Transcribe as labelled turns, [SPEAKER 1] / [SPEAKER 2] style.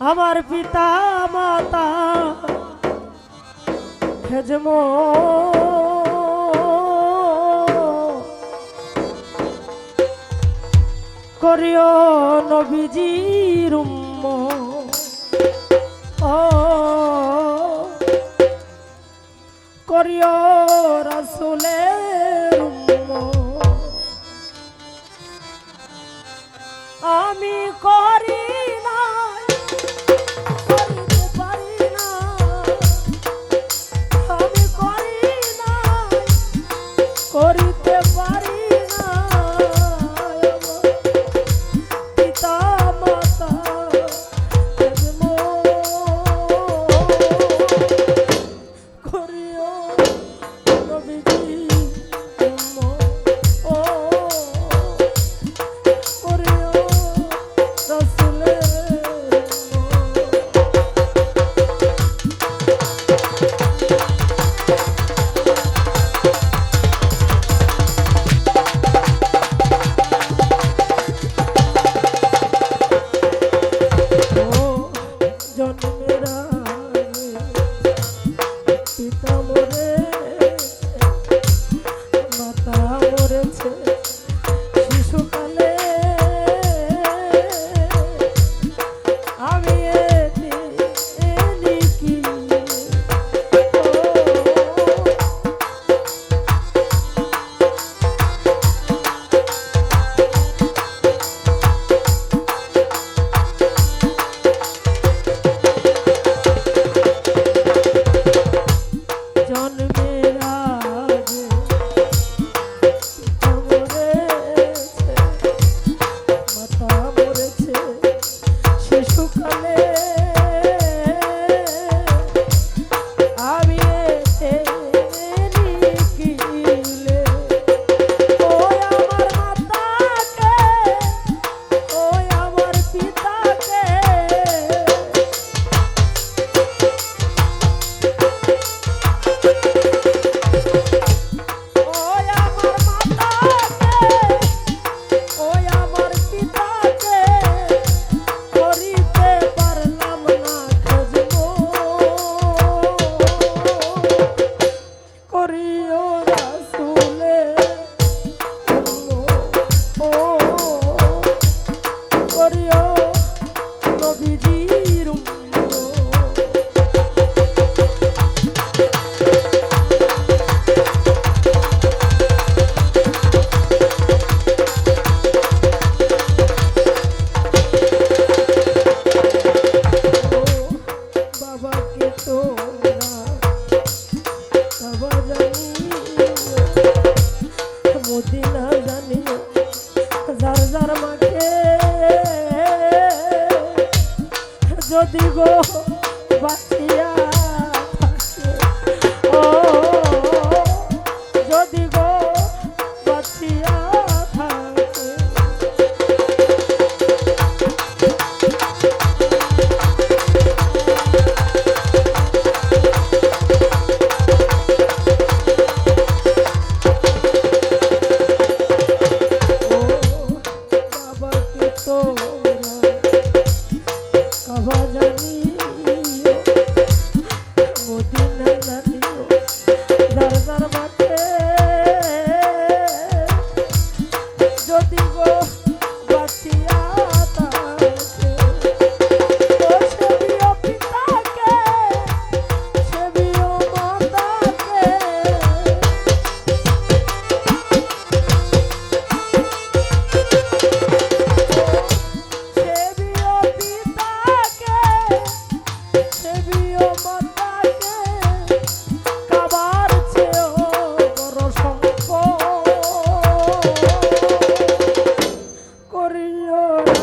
[SPEAKER 1] আমার পিতা মাতা খেজম করিও নবীজি রুম ও করিও রাসুলের আমি করি যদি গো বাঁচিয়া ও যদি গো বাঁচিয়া Oh, I voglio Lord.